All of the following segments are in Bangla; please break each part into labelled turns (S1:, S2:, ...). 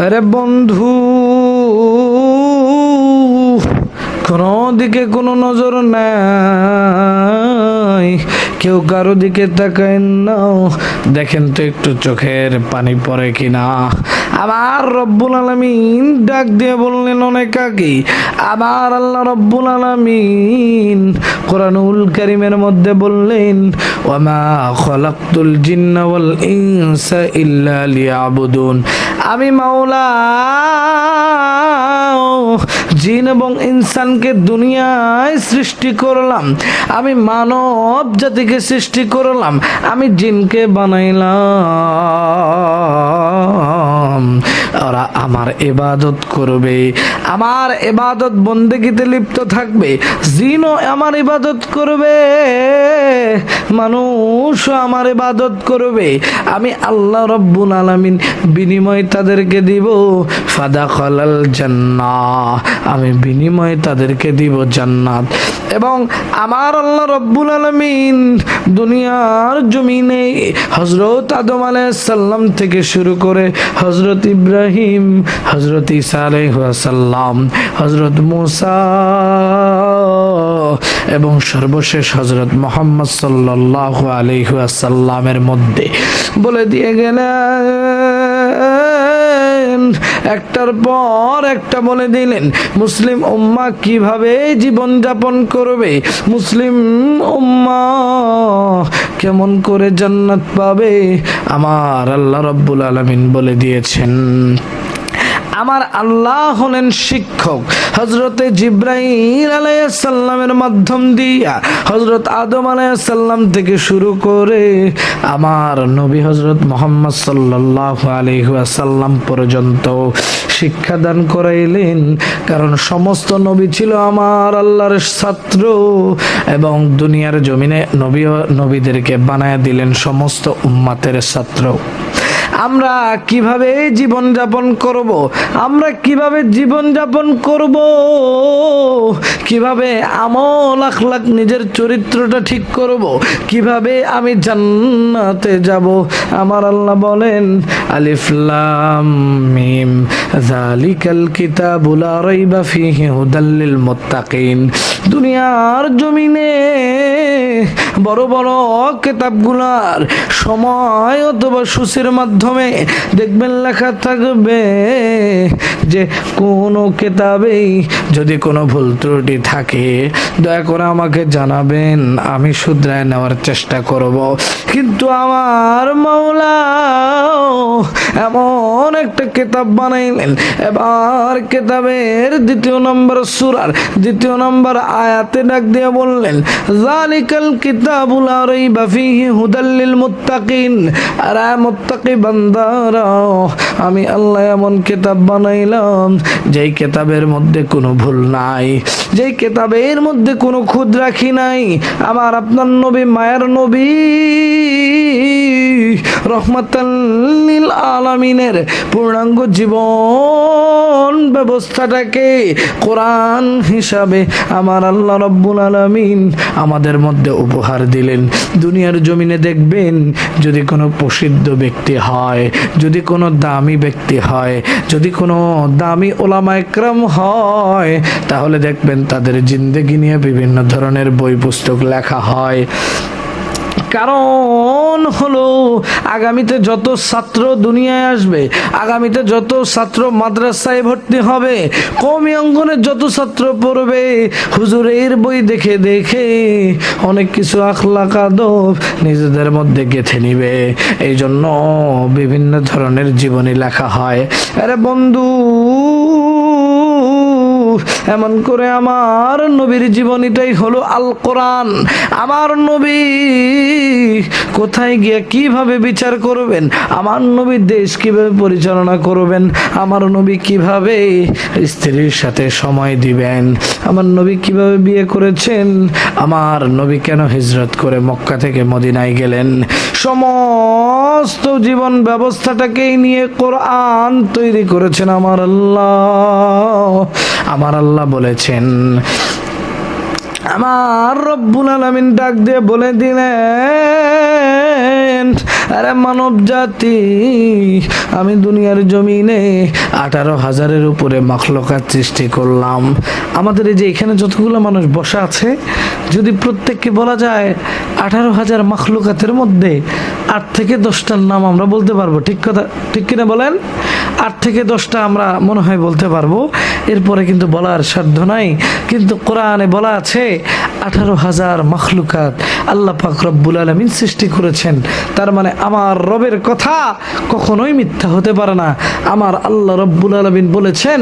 S1: আরে বন্ধু কোনো দিকে কোনো নজর নাই। কেউ কারও দিকে তাকায় না। দেখেন তো একটু চোখের পানি পড়ে কিনা। আবার রব্বুল আলমিন ডাক দিয়ে বললেন অনেক আগে, আবার আল্লাহ রব্বুল আলমিন কোরআনুল করিমের মধ্যে বললেন ওমা খলাক্তুল জিন্না ওয়াল ইনসা ইল্লা লিয়াবুদুন। আমি মাওলা জিন এবং ইনসানকে দুনিয়ায় সৃষ্টি করলাম। আমি মানব জাতিকে সৃষ্টি করলাম। আমি জিনকে বানাইলাম। ওরা আমার এবাদত করবে, আমার এবাদত বন্দেগিতে লিপ্ত থাকবে, জিনও আমার ইবাদত করবে মানুষ আমার ইবাদত করবে। আমি আল্লাহ রব্বুল আলামিন বিনিময় তাদেরকে দিব ফাদা খলাল জান্না আমি বিনিময় তাদেরকে দিব জান্নাত। এবং আমার আল্লাহ রব্বুল আলমিন দুনিয়ার জমিনে হজরত আদম সাল্লাম থেকে শুরু করে হজরত ইব্রাহিম হজরত ইসা আলাইসাল্লাম হজরত মুসা এবং সর্বশেষ হজরত মোহাম্মদ সাল্লাহ আলহাসাল্লামের মধ্যে। বলে দিয়ে গেলেন, একটার পর একটা বলে দিলেন, মুসলিম উম্মা কীভাবে জীবন যাপন করবে? মুসলিম উম্মা কেমন করে জান্নাত পাবে? আমার আল্লাহ রব্বুল আলমিন বলে দিয়েছেন। আমার আল্লাহ হলেন শিক্ষক। হজরতে জিব্রাহিম আলাইসাল্লামের মাধ্যম দিয়া হজরত আদম আলাইসাল্লাম থেকে শুরু করে আমার নবী হজরত মোহাম্মদ সাল্লাহ আলহাসাল্লাম পর্যন্ত শিক্ষাদান করাইলেন। কারণ সমস্ত নবী ছিল আমার আল্লাহর ছাত্র এবং দুনিয়ার জমিনে নবী নবীদেরকে বানায় দিলেন সমস্ত উম্মাতের ছাত্র। আমরা কীভাবে জীবন যাপন করব? আমরা কীভাবে জীবন যাপন করব? কীভাবে আমল আখলাক নিজের চরিত্রটা ঠিক করব? কীভাবে আমি জান্নাতে যাব? আমার আল্লাহ বলেন আলিফলাম মিম জালিকাল কিতাবুল লা রাইবা ফিহি হুদাল্লিল মুত্তাকিন। দুনিয়ার জমিনে বড় বড় কিতাবগুলার সময় অথবা সুসের মাধ্যমে দেখবেন লেখা থাকবে যে কোনো কেতাবেই যদি কোনো ভুল ত্রুটি থাকে, দয়া করে আমাকে জানাবেন, আমি শুধরায় নেওয়ার চেষ্টা করব। কিন্তু আমার মাওলা এমন একটা কেতাব বানাইলেন, এবার কেতাবের দ্বিতীয় নম্বর সুরার দ্বিতীয় নম্বর আয়াতে ডাক দিয়ে বললেন জালিকাল কিতাবুল রাইবা ফিহি হুদাল্লিল মুত্তাকিন। আর মুত্তাকি বান্দারা, আমি আল্লাহ এমন কেতাব বানাইলাম, যেই কেতাবের মধ্যে কোনো ভুল নাই, যেই কেতাবের মধ্যে কোনো খুদ রাখি নাই। আমার আপনার নবী, মায়ের নবী রহমতাল্লিল আলামিনের পূর্ণাঙ্গ জীবন ব্যবস্থাটাকে কোরআন হিসাবে আমার আল্লাহ রব্বুল আলমিন আমাদের মধ্যে উপহার দিলেন। দুনিয়ার জমিনে দেখবেন যদি কোনো প্রসিদ্ধ ব্যক্তি হয়, যদি কোনো দামি ব্যক্তি হয়, যদি কোনো দামি ওলামা হয়, তাহলে দেখবেন তাদের জিন্দেগি নিয়ে বিভিন্ন ধরনের বই পুস্তক লেখা হয়। কারণ হলো আগামীতে যত ছাত্র দুনিয়ায় আসবে, আগামীতে যত ছাত্র মাদ্রাসায় ভর্তি হবে কমি অঙ্গনে যত ছাত্র পড়বে, হুজুরের বই দেখে দেখে অনেক কিছু আখলা কাদব নিজেদের মধ্যে গেঁথে নিবে। এই জন্য বিভিন্ন ধরনের জীবনী লেখা হয়। আরে বন্ধু এমন করে আমার নবীর জীবনীটাই হলো আল কোরআন আমার নবী কোথায় গিয়ে কীভাবে বিচার করবেন? আমার নবী দেশ কীভাবে পরিচালনা করবেন? আমার নবী কীভাবে স্ত্রীর সাথে সময় দিবেন? আমার নবী কীভাবে বিয়ে করেছেন? আমার নবী কেন হিজরত করে মক্কা থেকে মদিনায় গেলেন? সমস্ত জীবন ব্যবস্থাটাকেই নিয়ে কোরআন তৈরি করেছেন আমার আল্লাহ। আমার আল্লাহ বলেছেন। আমার রব্বুল আলমিন ডাক দিয়ে বলে দিলেন, আরে মানব জাতি আমি দুনিয়ার জমিনে আঠারো হাজারের উপরে মাখলকাত সৃষ্টি করলাম। আমাদের এই যে এখানে যতগুলো মানুষ বসা আছে, যদি প্রত্যেককে বলা যায় আঠারো হাজার মাখলুকাতের মধ্যে আট থেকে দশটার নাম আমরা বলতে পারব, ঠিক কথা, ঠিক কিনা বলেন? আট থেকে দশটা আমরা মনে হয় বলতে পারব, এরপরে কিন্তু বলার সাধ্য নাই, কিন্তু কোরআনে বলা আছে, আঠারো হাজার মাখলুকাত আল্লাহ পাক রব্বুল আলমিন সৃষ্টি করেছেন, তার মানে আমার রবের কথা কখনোই মিথ্যা হতে পারে না। আমার আল্লাহ রব্বুল আলমিন বলেছেন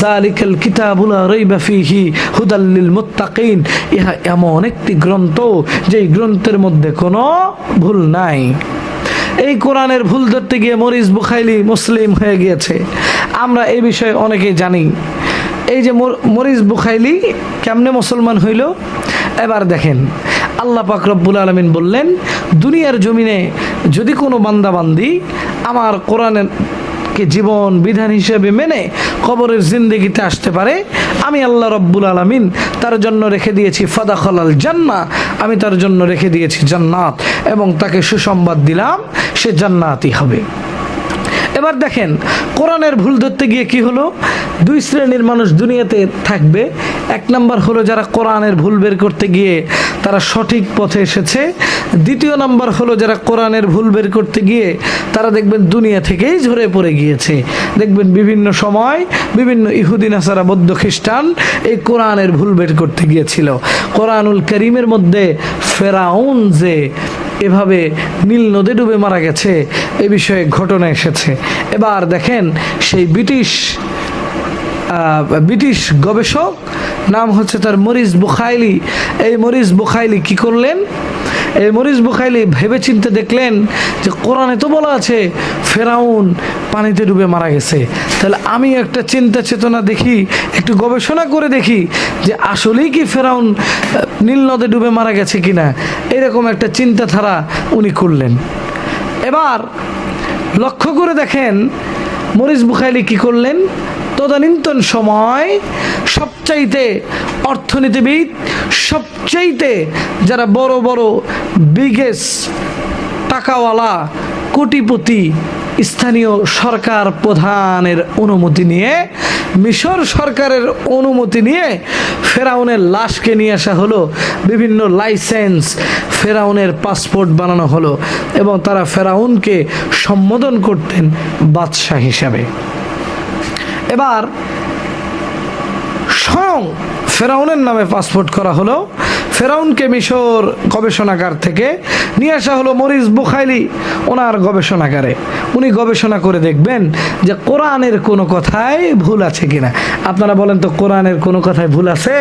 S1: জালিকাল কিতাবুলা রইবা ফিহি হুদাল্লিল মুত্তাকিন। ইহা এমন একটি গ্রন্থ, যেই গ্রন্থের মধ্যে কোনো ভুল নাই। এই কোরআনের ভুল ধরতে গিয়ে মরিস বুখাইলি মুসলিম হয়ে গিয়েছে। আমরা এই বিষয়ে অনেকেই জানি। এই যে মর- মরিস বুখাইলি কেমনে মুসলমান হইল? এবার দেখেন। আল্লাহ পাক রব্বুল আলমিন বললেন, দুনিয়ার জমিনে যদি কোনো বান্দাবান্দি আমার কোরআনের কে জীবন বিধান হিসেবে মেনে কবরের জিন্দগিতে আসতে পারে। আমি আল্লাহ রব্বুল আলমিন তার জন্য রেখে দিয়েছি ফাদা খলাল জান্না আমি তার জন্য রেখে দিয়েছি জান্নাত এবং তাকে সুসংবাদ দিলাম, সে জান্নাতই হবে। এবার দেখেন, কোরআনের ভুল ধরতে গিয়ে কি হলো? দুই শ্রেণির মানুষ দুনিয়াতে থাকবে। এক নাম্বার হলো যারা কোরআনের ভুল বের করতে গিয়ে তারা সঠিক পথে এসেছে। দ্বিতীয় নাম্বার হলো যারা কোরআনের ভুল বের করতে গিয়ে তারা দেখবেন দুনিয়া থেকেই ঝরে পড়ে গিয়েছে। দেখবেন বিভিন্ন সময় বিভিন্ন ইহুদিন আসারা বৌদ্ধ খ্রিস্টান এই কোরআনের ভুল বের করতে গিয়েছিল। কোরআনুল করিমের মধ্যে ফেরাউন যে এভাবে নীল নদে ডুবে মারা গেছে, এ বিষয়ে ঘটনা এসেছে। এবার দেখেন সেই ব্রিটিশ ব্রিটিশ গবেষক, নাম হচ্ছে তার মরিস বুখাইলি। এই মরিস বুখাইলি কি করলেন? এই মরিস বুখাইলি ভেবে চিনতে দেখলেন যে কোরআনে তো বলা আছে, ফেরাউন পানিতে ডুবে মারা গেছে। তাহলে আমি একটা চিন্তা চেতনা দেখি, একটু গবেষণা করে দেখি যে আসলেই কি ফেরাউন নীল নদে ডুবে মারা গেছে কিনা। এরকম একটা চিন্তাধারা উনি করলেন এবার লক্ষ্য করে দেখেন মরিস বুখাইলি কি করলেন? তদানীন্তন সময় সবচাইতে অর্থনীতিবিদ, সবচাইতে যারা বড় বড় বিগেস টাকাওয়ালা, কোটিপতি, স্থানীয় সরকার প্রধানের অনুমতি নিয়ে, মিশর সরকারের অনুমতি নিয়ে ফেরাউনের লাশকে নিয়ে আসা হলো, বিভিন্ন লাইসেন্স, ফেরাউনের পাসপোর্ট বানানো হলো এবং তারা ফেরাউনকে সম্বোধন করতেন বাদশাহ হিসাবে। এবার স্বয়ং ফেরাউনের নামে পাসপোর্ট করা হলো। ফেরাউনকে মিশর গবেষণাগার থেকে নিয়ে আসা হলো মরিস বুখাইলি, ওনার গবেষণাগারে। উনি গবেষণা করে দেখবেন যে কোরআনের কোনো কথায় ভুল আছে কিনা। আপনারা বলেন তো, কোরআনের কোনো কথায় ভুল আছে?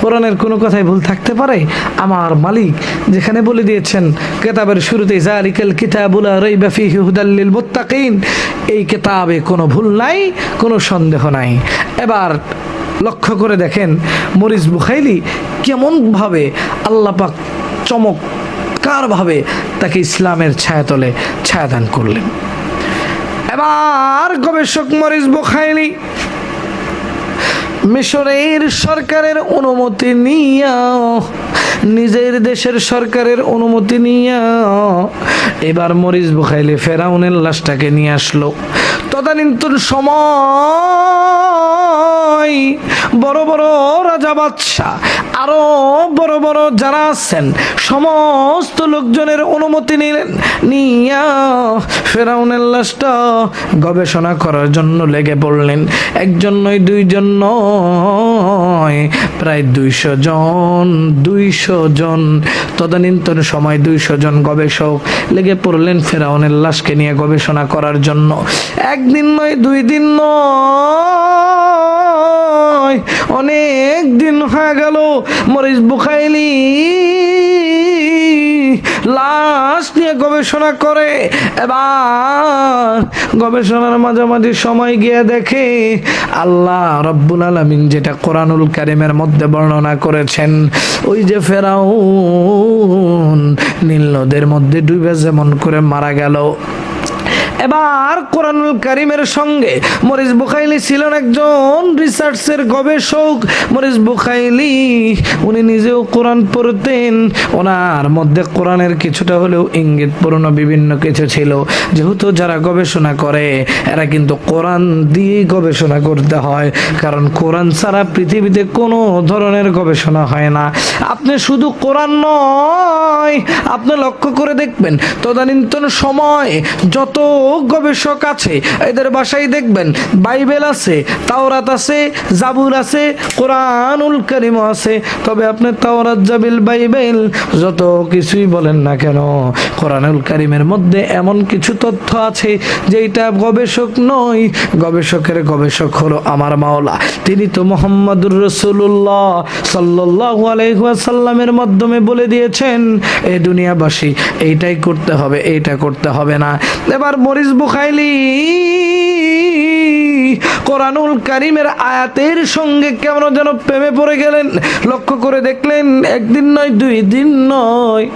S1: কোরআনের কোনো কথায় ভুল থাকতে পারে? আমার মালিক যেখানে বলে দিয়েছেন, কেতাবের শুরুতেই জালিকাল কিতাবুলা রাইবা ফিহি হুদাল্লিল মুত্তাকিন এই কেতাবে কোনো ভুল নাই, কোনো সন্দেহ নাই। এবার লক্ষ্য করে দেখেন মরিস বুখাইলি কেমনভাবে আল্লাপাক চমৎকারভাবে তাকে ইসলামের ছায়াতলে ছায়াদান করলেন। এবার গবেষক মরিস বুখাইলি মিশরের সরকারের অনুমতি নিয়া, নিজের দেশের সরকারের অনুমতি নিয়া, এবার মরিস বুখাইলে ফেরাউনের লাশটাকে নিয়ে আসলো। তদানীন্তন সময় বড় বড় রাজা বাদশাহ, আরও বড় বড় যারা আছেন, সমস্ত লোকজনের অনুমতি নিলেন নিয়া ফেরাউনের লাশটা গবেষণা করার জন্য লেগে পড়লেন। একজন নয়, দুইজন নয়, প্রায় দুইশো জন দুইশো জন তদানীন্তন সময় দুইশো জন গবেষক লেগে পড়লেন ফেরাউনের লাশকে নিয়ে গবেষণা করার জন্য। একদিন নয়, দুই দিন নয়। অনেক দিন হয়ে গেল মরিস বুখাইলি। লাশ নিয়ে গবেষণা করে। এবার গবেষণার মাঝামাঝি সময় গিয়ে দেখে আল্লাহ রব্বুল আলমিন যেটা কোরআনুল কারিমের মধ্যে বর্ণনা করেছেন, ওই যে ফেরাউন নীল নদের মধ্যে ডুবে যেমন করে মারা গেল। এবার কোরআনুল কারিমের সঙ্গে মরিস বুখাইলি ছিলেন একজন রিসার্চের গবেষক। মরিস বুখাইলি, উনি নিজেও কোরআন পড়তেন। ওনার মধ্যে কোরআনের কিছুটা হলেও ইঙ্গিত ইঙ্গিতপূর্ণ বিভিন্ন কিছু ছিল। যেহেতু যারা গবেষণা করে, এরা কিন্তু কোরআন দিয়ে গবেষণা করতে হয়। কারণ কোরআন ছাড়া পৃথিবীতে কোনো ধরনের গবেষণা হয় না। আপনি শুধু কোরআন নয়, আপনি লক্ষ্য করে দেখবেন, তদানীন্তন সময় যত গবেষক আছে, এদের বাসায় দেখবেন, বাইবেল আছে, তাওরাত আছে, জাবুর আছে, কোরআনুল করিম আছে, তবে আপনি তাওরাত, জাবিল, বাইবেল যত কিছুই বলেন না কেন, কোরআনুল কারিমের মধ্যে এমন কিছু তথ্য আছে যেটা গবেষক নয়, গবেষকের গবেষক হলো আমার মাওলা। তিনি তো মোহাম্মদুর রসুল্লাহ সাল্লাহ আলহাসাল্লামের মাধ্যমে বলে দিয়েছেন, এ দুনিয়াবাসী, এইটাই করতে হবে, এইটা করতে হবে না। এবার মরিস বুখাইলি কোরআনুল কারিমের আয়াতের সঙ্গে কেমন যেন প্রেমে পড়ে গেলেন। লক্ষ্য করে দেখলেন, একদিন নয়, দুই দিন নয়।